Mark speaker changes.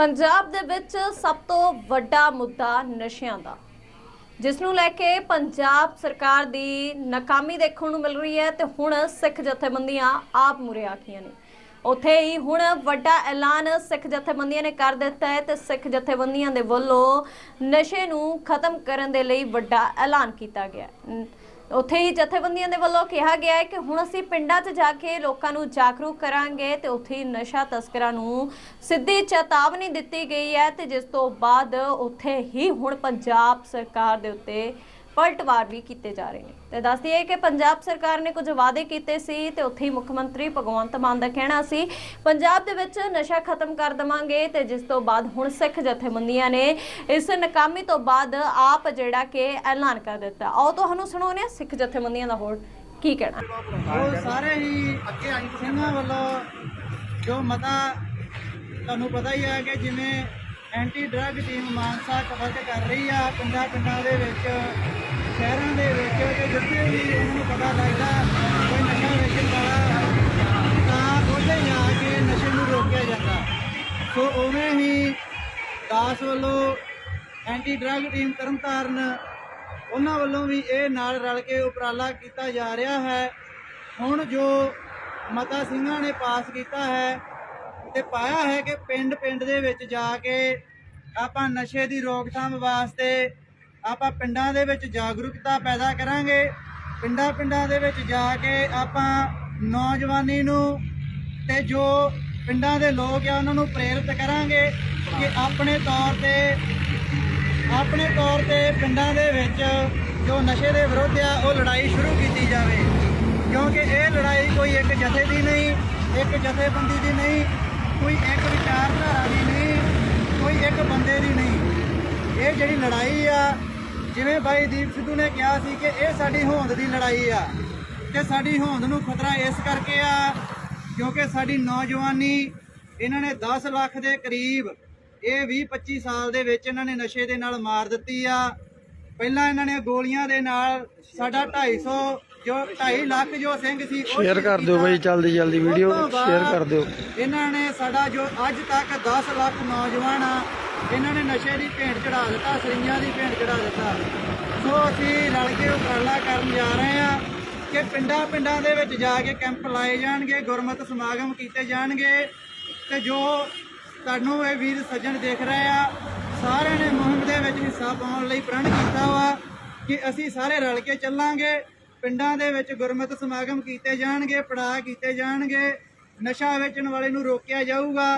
Speaker 1: ਪੰਜਾਬ ਦੇ ਵਿੱਚ ਸਭ ਤੋਂ ਵੱਡਾ ਮੁੱਦਾ ਨਸ਼ਿਆਂ ਦਾ, ਜਿਸ ਨੂੰ ਲੈ ਕੇ ਪੰਜਾਬ ਸਰਕਾਰ ਦੀ ਨਾਕਾਮੀ ਦੇਖਣ ਨੂੰ ਮਿਲ ਰਹੀ ਹੈ ਤੇ ਹੁਣ ਸਿੱਖ ਜਥੇਬੰਦੀਆਂ ਆਪ ਮੁਰੇ ਆਖੀਆਂ ਨੇ। ਉੱਥੇ ਹੀ ਹੁਣ ਵੱਡਾ ਐਲਾਨ ਸਿੱਖ ਜਥੇਬੰਦੀਆਂ ਨੇ ਕਰ ਦਿੱਤਾ ਹੈ ਤੇ ਸਿੱਖ ਜਥੇਬੰਦੀਆਂ ਦੇ ਵੱਲੋਂ ਨਸ਼ੇ ਨੂੰ ਖਤਮ ਕਰਨ ਦੇ ਲਈ ਵੱਡਾ ਐਲਾਨ ਕੀਤਾ ਗਿਆ ਉੱਥੇ ਹੀ ਜਥੇਬੰਦੀਆਂ ਦੇ ਵੱਲੋਂ ਕਿਹਾ ਗਿਆ ਹੈ ਕਿ ਹੁਣ ਅਸੀਂ ਪਿੰਡਾਂ 'ਚ ਜਾ ਕੇ ਲੋਕਾਂ ਨੂੰ ਜਾਗਰੂਕ ਕਰਾਂਗੇ ਤੇ ਉੱਥੇ ਹੀ ਨਸ਼ਾ ਤਸਕਰਾਂ ਨੂੰ ਸਿੱਧੀ ਚੇਤਾਵਨੀ ਦਿੱਤੀ ਗਈ ਹੈ ਤੇ ਜਿਸ ਤੋਂ ਬਾਅਦ ਉੱਥੇ ਹੀ ਹੁਣ ਪੰਜਾਬ ਸਰਕਾਰ ਦੇ ਉੱਤੇ ਪਲਟਵਾਰ ਵੀ ਕੀਤੇ ਜਾ ਰਹੇ ਨੇ। ਤੇ ਦੱਸ ਦਈਏ ਕਿ ਪੰਜਾਬ ਸਰਕਾਰ ਨੇ ਕੁਝ ਵਾਅਦੇ ਕੀਤੇ ਸੀ ਤੇ ਉੱਥੇ ਹੀ ਮੁੱਖ ਮੰਤਰੀ ਭਗਵੰਤ ਮਾਨ ਦਾ ਕਹਿਣਾ ਸੀ, ਪੰਜਾਬ ਦੇ ਵਿੱਚ ਨਸ਼ਾ ਖਤਮ ਕਰ ਦਵਾਂਗੇ ਤੇ ਜਿਸ ਤੋਂ ਬਾਅਦ ਹੁਣ ਸਿੱਖ ਜਥੇਬੰਦੀਆਂ ਨੇ ਇਸ ਨਕਾਮੀ ਤੋਂ ਬਾਅਦ ਆਪ ਜਿਹੜਾ ਕਿ ਐਲਾਨ ਕਰ ਦਿੱਤਾ। ਆਓ ਤੁਹਾਨੂੰ ਸੁਣਾਉਂਦੇ ਹਾਂ ਸਿੱਖ ਜਥੇਬੰਦੀਆਂ ਦਾ ਹੋਰ ਕੀ ਕਹਿਣਾ।
Speaker 2: ਉਹ ਸਾਰੇ ਹੀ ਸਿੰਘਾਂ ਵੱਲੋਂ ਜੋ ਮਤਾ ਤੁਹਾਨੂੰ ਪਤਾ ਹੀ ਹੈ ਕਿ ਜਿਵੇਂ anti drug team Mansa cover ਕਰ ਰਹੀ ਆ ਪਿੰਡਾਂ ਪਿੰਡਾਂ ਦੇ ਵਿੱਚ, ਸ਼ਹਿਰਾਂ ਦੇ ਵਿੱਚ ਤੇ ਜਿੱਥੇ ਵੀ ਉਹਨਾਂ ਨੂੰ ਪਤਾ ਲੱਗਦਾ ਕੋਈ ਨਸ਼ਾ ਵੇਚਣ ਵਾਲਾ, ਤਾਂ ਉਹਦੇ ਜਾ ਕੇ ਨਸ਼ੇ ਨੂੰ ਰੋਕਿਆ ਜਾਂਦਾ। ਸੋ ਉਵੇਂ ਹੀ ਦਾਸ ਵੱਲੋਂ ਐਂਟੀ ਡਰੱਗ ਟੀਮ ਤਰਨਤਾਰਨ ਉਹਨਾਂ ਵੱਲੋਂ ਵੀ ਇਹ ਨਾਲ ਰਲ ਕੇ ਉਪਰਾਲਾ ਕੀਤਾ ਜਾ ਰਿਹਾ ਹੈ। ਹੁਣ ਜੋ ਮਤਾ ਸਿੰਘਾਂ ਨੇ ਪਾਸ ਕੀਤਾ ਹੈ ਤੇ ਪਾਇਆ ਹੈ ਕਿ ਪਿੰਡ ਪਿੰਡ ਦੇ ਵਿੱਚ ਜਾ ਕੇ ਆਪਾਂ ਨਸ਼ੇ ਦੀ ਰੋਕਥਾਮ ਵਾਸਤੇ ਆਪਾਂ ਪਿੰਡਾਂ ਦੇ ਵਿੱਚ ਜਾਗਰੂਕਤਾ ਪੈਦਾ ਕਰਾਂਗੇ। ਪਿੰਡਾਂ ਪਿੰਡਾਂ ਦੇ ਵਿੱਚ ਜਾ ਕੇ ਆਪਾਂ ਨੌਜਵਾਨੀ ਨੂੰ ਤੇ ਜੋ ਪਿੰਡਾਂ ਦੇ ਲੋਕ ਆ ਉਹਨਾਂ ਨੂੰ ਪ੍ਰੇਰਿਤ ਕਰਾਂਗੇ ਕਿ ਆਪਣੇ ਤੌਰ ਤੇ, ਆਪਣੇ ਤੌਰ ਤੇ ਪਿੰਡਾਂ ਦੇ ਵਿੱਚ ਜੋ ਨਸ਼ੇ ਦੇ ਵਿਰੁੱਧ ਆ, ਉਹ ਲੜਾਈ ਸ਼ੁਰੂ ਕੀਤੀ ਜਾਵੇ। ਕਿਉਂਕਿ ਇਹ ਲੜਾਈ ਕੋਈ ਇੱਕ ਜਥੇ ਦੀ ਨਹੀਂ, ਇੱਕ ਜਥੇਬੰਦੀ ਦੀ ਨਹੀਂ ਕੋਈ ਇੱਕ ਵਿਚਾਰਧਾਰਾ ਦੀ ਨਹੀਂ, ਕੋਈ ਇੱਕ ਬੰਦੇ ਦੀ ਨਹੀਂ। ਇਹ ਜਿਹੜੀ ਲੜਾਈ ਆ, ਜਿਵੇਂ ਬਾਈ ਦੀਪ ਸਿੱਧੂ ਨੇ ਕਿਹਾ ਸੀ ਕਿ ਇਹ ਸਾਡੀ ਹੋਂਦ ਦੀ ਲੜਾਈ ਆ, ਤੇ ਸਾਡੀ ਹੋਂਦ ਨੂੰ ਖਤਰਾ ਇਸ ਕਰਕੇ ਆ, ਕਿਉਂਕਿ ਸਾਡੀ ਨੌਜਵਾਨੀ ਇਹਨਾਂ ਨੇ 10 ਲੱਖ ਦੇ ਕਰੀਬ, ਇਹ 20 25 ਸਾਲ ਦੇ ਵਿੱਚ ਇਹਨਾਂ ਨੇ ਨਸ਼ੇ ਦੇ ਨਾਲ ਮਾਰ ਦਿੱਤੀ ਆ। ਪਹਿਲਾਂ ਇਹਨਾਂ ਨੇ ਗੋਲੀਆਂ ਦੇ ਨਾਲ ਸਾਡਾ 250 ਜੋ 2.5 ਲੱਖ ਜੋ ਸਿੰਘ ਸੀ ਉਹ
Speaker 3: ਸ਼ੇਅਰ ਕਰ ਦਿਓ ਬਈ ਜਲਦੀ ਜਲਦੀ ਵੀਡੀਓ
Speaker 2: ਤੋਂ
Speaker 3: ਸ਼ੇਅਰ ਕਰ ਦਿਓ।
Speaker 2: ਇਹਨਾਂ ਨੇ ਸਾਡਾ ਜੋ ਅੱਜ ਤੱਕ 10 ਲੱਖ ਨੌਜਵਾਨ ਆ ਇਹਨਾਂ ਨੇ ਨਸ਼ੇ ਦੀ ਭੇਂਟ ਚੜਾ ਦਿੱਤਾ ਸਰੀਆਂ ਦੀ ਭੇਂਟ ਚੜਾ ਦਿੱਤਾ। ਸੋ ਅਸੀਂ ਰਲ ਕੇ ਉਪਰਾਲਾ ਕਰਨ ਜਾ ਰਹੇ ਆ ਕਿ ਪਿੰਡਾਂ ਪਿੰਡਾਂ ਦੇ ਵਿੱਚ ਜਾ ਕੇ ਕੈਂਪ ਲਾਏ ਜਾਣਗੇ ਗੁਰਮਤਿ ਸਮਾਗਮ ਕੀਤੇ ਜਾਣਗੇ ਤੇ ਜੋ ਤੁਹਾਨੂੰ ਇਹ ਵੀਰ ਸੱਜਣ ਦੇਖ ਰਹੇ ਆ ਸਾਰਿਆਂ ਨੇ ਮੁਹਿੰਮ ਦੇ ਵਿੱਚ ਹਿੱਸਾ ਪਾਉਣ ਲਈ ਪ੍ਰਣ ਕੀਤਾ ਵਾ ਕਿ ਅਸੀਂ ਸਾਰੇ ਰਲ ਕੇ ਚੱਲਾਂਗੇ। ਪਿੰਡਾਂ ਦੇ ਵਿੱਚ ਗੁਰਮਤਿ ਸਮਾਗਮ ਕੀਤੇ ਜਾਣਗੇ, ਪੜਾਅ ਕੀਤੇ ਜਾਣਗੇ, ਨਸ਼ਾ ਵੇਚਣ ਵਾਲੇ ਨੂੰ ਰੋਕਿਆ ਜਾਊਗਾ।